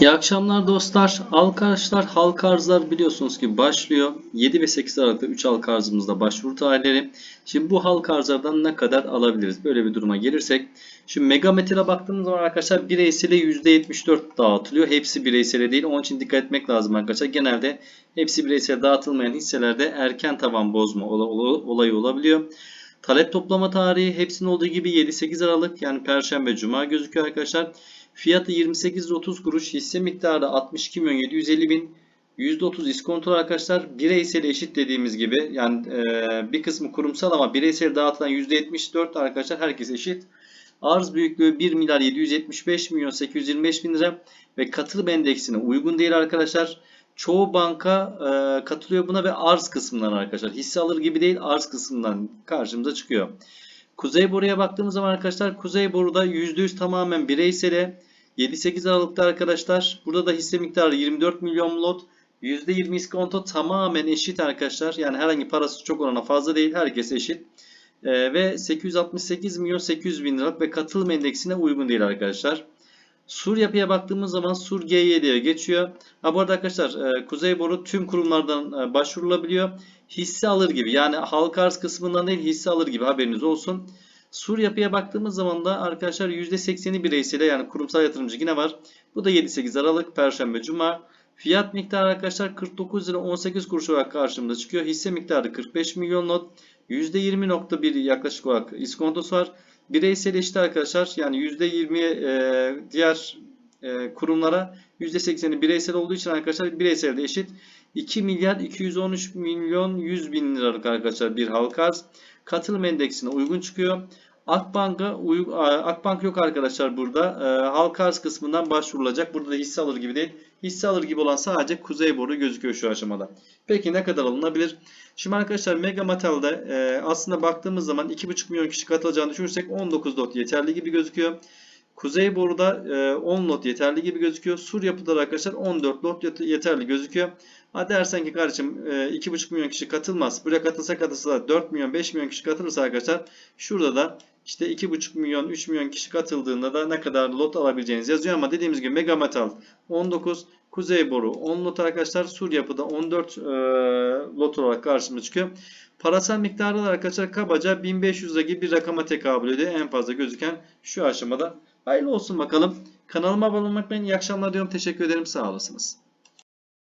İyi akşamlar dostlar. Arkadaşlar halka arzlar biliyorsunuz ki başlıyor. 7 ve 8 Aralık'ta 3 halka arzımızda başvuru tarihleri. Şimdi bu halka arzlardan ne kadar alabiliriz? Böyle bir duruma gelirsek. Şimdi Megametal'e baktığımız zaman arkadaşlar bireysele %74 dağıtılıyor. Hepsi bireysele değil. Onun için dikkat etmek lazım arkadaşlar. Genelde hepsi bireysele dağıtılmayan hisselerde erken tavan bozma olayı olabiliyor. Talep toplama tarihi hepsinin olduğu gibi 7-8 Aralık yani Perşembe Cuma gözüküyor arkadaşlar. Fiyatı 28.30 kuruş. Hisse miktarı 62 milyon 750 bin. %30 iskontolu arkadaşlar. Bireysel eşit dediğimiz gibi. Yani e, bir kısmı kurumsal ama bireysel dağıtılan %74 arkadaşlar herkes eşit. Arz büyüklüğü 1 milyar 775 milyon 825 bin lira ve katılım endeksine uygun değil arkadaşlar. Çoğu banka e, katılıyor buna ve arz kısmından arkadaşlar. Hisse alır gibi değil arz kısmından karşımıza çıkıyor. Kuzey boruya baktığımız zaman arkadaşlar Kuzey boruda %100 tamamen bireysele 7-8 Aralık'ta arkadaşlar burada da hisse miktarı 24 milyon lot. %20 iskonto tamamen eşit arkadaşlar. Yani herhangi parası çok orana fazla değil. Herkes eşit. Ee, ve 868 milyon 800 bin liralık ve katılım endeksine uygun değil arkadaşlar. Sur yapıya baktığımız zaman Sur G7'ye geçiyor. Ha bu arada arkadaşlar e, Kuzey Boru tüm kurumlardan e, başvurulabiliyor. Hisse alır gibi yani halka arz kısmından değil hisse alır gibi haberiniz olsun. Sur yapıya baktığımız zaman da arkadaşlar %80'i bireysel yani kurumsal yatırımcı yine var. Bu da 7-8 Aralık Perşembe Cuma. Fiyat miktarı arkadaşlar 49 lira 18 kuruş olarak karşımıza çıkıyor. Hisse miktarı 45 milyon not. %20.1 yaklaşık olarak iskontosu var. Bireysel eşit arkadaşlar yani %20 e, diğer e, kurumlara %80'i bireysel olduğu için arkadaşlar bireysel de eşit. 2 milyar 213 milyon 100 bin liralık arkadaşlar bir halka arz. Katılım endeksine uygun çıkıyor. Akbank'a Akbank yok arkadaşlar burada. E, halka arz kısmından başvurulacak. Burada da hisse alır gibi değil. Hisse alır gibi olan sadece Kuzey Boru gözüküyor şu aşamada. Peki ne kadar alınabilir? Şimdi arkadaşlar Mega Metal'de e, aslında baktığımız zaman 2,5 milyon kişi katılacağını düşünürsek 19 lot yeterli gibi gözüküyor. Kuzey boruda 10 lot yeterli gibi gözüküyor. Sur yapıda arkadaşlar 14 lot yeterli gözüküyor. Ha dersen ki kardeşim 2,5 milyon kişi katılmaz. Buraya katılsa katılsa 4 milyon 5 milyon kişi katılırsa arkadaşlar şurada da işte 2,5 milyon 3 milyon kişi katıldığında da ne kadar lot alabileceğiniz yazıyor ama dediğimiz gibi Mega Metal 19 Kuzey boru 10 lot arkadaşlar. Sur yapıda 14 e, lot olarak karşımıza çıkıyor. Parasal miktarı da arkadaşlar kabaca 1500 lira gibi bir rakama tekabül ediyor. En fazla gözüken şu aşamada. Hayırlı olsun bakalım. Kanalıma abone olmayı unutmayın. İyi akşamlar diyorum. Teşekkür ederim. Sağ olasınız.